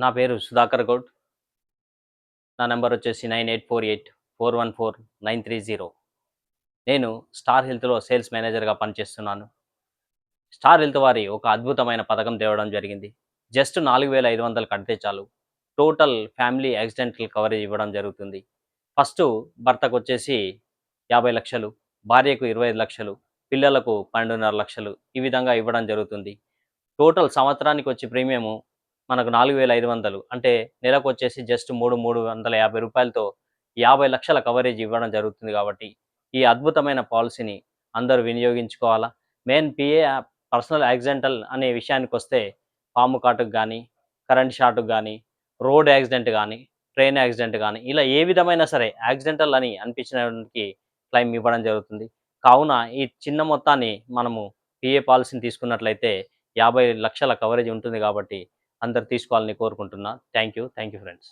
నా పేరు సుధాకర్ గౌడ్. నా నెంబర్ వచ్చేసి nine eight four eight four one four nine three zero. నేను స్టార్ హెల్త్లో సేల్స్ మేనేజర్గా పనిచేస్తున్నాను. స్టార్ హెల్త్ వారి ఒక అద్భుతమైన పథకం తేవడం జరిగింది. జస్ట్ నాలుగు వేల ఐదు వందలు కడితే చాలు. టోటల్ ఫ్యామిలీ యాక్సిడెంటల్ కవరేజ్ ఇవ్వడం జరుగుతుంది. ఫస్ట్ భర్తకు వచ్చేసి యాభై లక్షలు భార్యకు ఇరవై ఐదు లక్షలు పిల్లలకు పన్నెండున్నర లక్షలు ఈ విధంగా ఇవ్వడం జరుగుతుంది. టోటల్ సంవత్సరానికి వచ్చి ప్రీమియము మనకు నాలుగు వేల ఐదు వందలు. అంటే నెలకు వచ్చేసి జస్ట్ మూడు మూడు వందల యాభై రూపాయలతో యాభై లక్షల కవరేజ్ ఇవ్వడం జరుగుతుంది కాబట్టి ఈ అద్భుతమైన పాలసీని అందరూ వినియోగించుకోవాలా? మెయిన్ పిఏ పర్సనల్ యాక్సిడెంటల్ అనే విషయానికి వస్తే పాము కాటుకు కానీ కరెంట్ షాటుకు కానీ రోడ్ యాక్సిడెంట్ కానీ ట్రైన్ యాక్సిడెంట్ కానీ ఇలా ఏ విధమైన సరే యాక్సిడెంటల్ అని అనిపించడానికి క్లెయిమ్ ఇవ్వడం జరుగుతుంది. కావున ఈ చిన్న మొత్తాన్ని మనము పిఏ పాలసీని తీసుకున్నట్లయితే యాభై లక్షల కవరేజ్ ఉంటుంది కాబట్టి అందరు తీసుకోవాలని కోరుకుంటున్నా. Thank you thank you friends